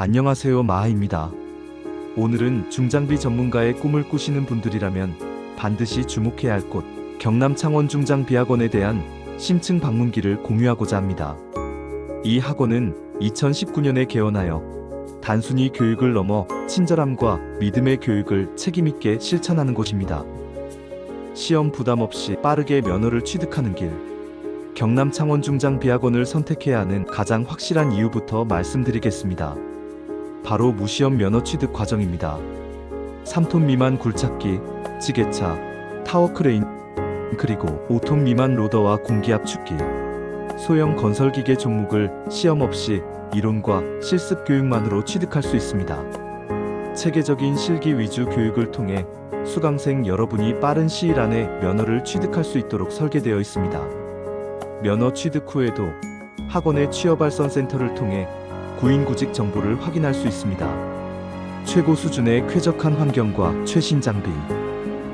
안녕하세요 마하입니다. 오늘은 중장비 전문가의 꿈을 꾸시는 분들이라면 반드시 주목해야 할 곳 경남 창원 중장비학원에 대한 심층 방문기를 공유하고자 합니다. 이 학원은 2019년에 개원하여 단순히 교육을 넘어 친절함과 믿음의 교육을 책임있게 실천하는 곳입니다. 시험 부담 없이 빠르게 면허를 취득하는 길. 경남 창원 중장비학원을 선택해야 하는 가장 확실한 이유부터 말씀드리겠습니다. 바로 무시험 면허 취득 과정입니다. 3톤 미만 굴착기, 지게차, 타워 크레인, 그리고 5톤 미만 로더와 공기압 축기, 소형 건설기계 종목을 시험 없이 이론과 실습 교육만으로 취득할 수 있습니다. 체계적인 실기 위주 교육을 통해 수강생 여러분이 빠른 시일 안에 면허를 취득할 수 있도록 설계되어 있습니다. 면허 취득 후에도 학원의 취업발선 센터를 통해 구인구직 정보를 확인할 수 있습니다. 최고 수준의 쾌적한 환경과 최신 장비,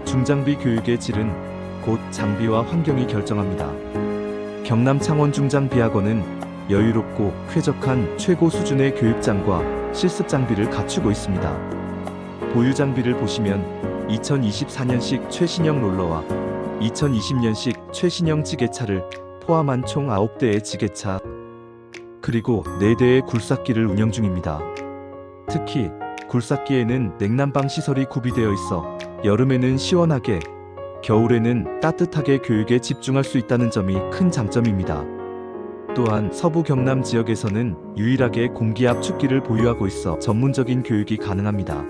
중장비 교육의 질은 곧 장비와 환경이 결정합니다. 경남 창원 중장비학원은 여유롭고 쾌적한 최고 수준의 교육장과 실습 장비를 갖추고 있습니다. 보유 장비를 보시면 2024년식 최신형 롤러와 2020년식 최신형 지게차를 포함한 총 9대의 지게차 그리고 4대의 굴삭기를 운영 중입니다. 특히 굴삭기에는 냉난방 시설이 구비되어 있어 여름에는 시원하게 겨울에는 따뜻하게 교육에 집중할 수 있다는 점이 큰 장점입니다. 또한 서부 경남 지역에서는 유일하게 공기압 축기를 보유하고 있어 전문적인 교육이 가능합니다.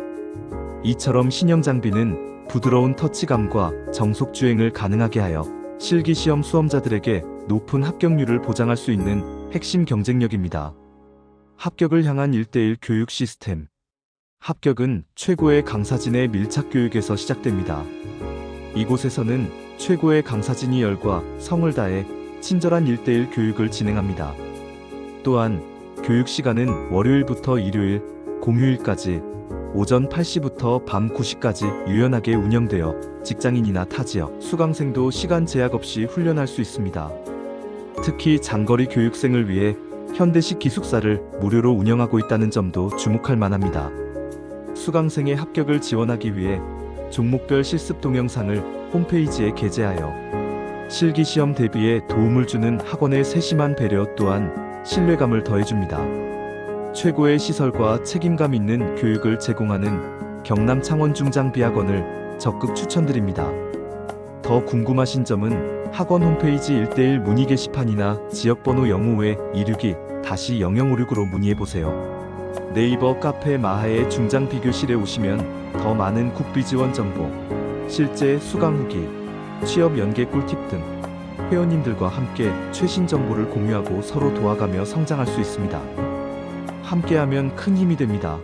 이처럼 신형 장비는 부드러운 터치감과 정속 주행을 가능하게 하여 실기 시험 수험자들에게 높은 합격률을 보장할 수 있는 핵심 경쟁력입니다. 합격을 향한 1대1 교육 시스템. 합격은 최고의 강사진의 밀착 교육에서 시작됩니다. 이곳에서는 최고의 강사진이 열과 성을 다해 친절한 1대1 교육을 진행합니다. 또한 교육 시간은 월요일부터 일요일, 공휴일까지 오전 8시부터 밤 9시까지 유연하게 운영되어 직장인이나 타 지역, 수강생도 시간 제약 없이 훈련할 수 있습니다. 특히 장거리 교육생을 위해 현대식 기숙사를 무료로 운영하고 있다는 점도 주목할 만합니다. 수강생의 합격을 지원하기 위해 종목별 실습 동영상을 홈페이지에 게재하여 실기 시험 대비에 도움을 주는 학원의 세심한 배려 또한 신뢰감을 더해줍니다. 최고의 시설과 책임감 있는 교육을 제공하는 경남 창원 중장비학원을 적극 추천드립니다. 더 궁금하신 점은 학원 홈페이지 1대1 문의 게시판이나 지역번호 052-262-0056으로 문의해보세요. 네이버 카페 마하의 중장 비교실에 오시면 더 많은 국비 지원 정보, 실제 수강 후기, 취업 연계 꿀팁 등 회원님들과 함께 최신 정보를 공유하고 서로 도와가며 성장할 수 있습니다. 함께하면 큰 힘이 됩니다.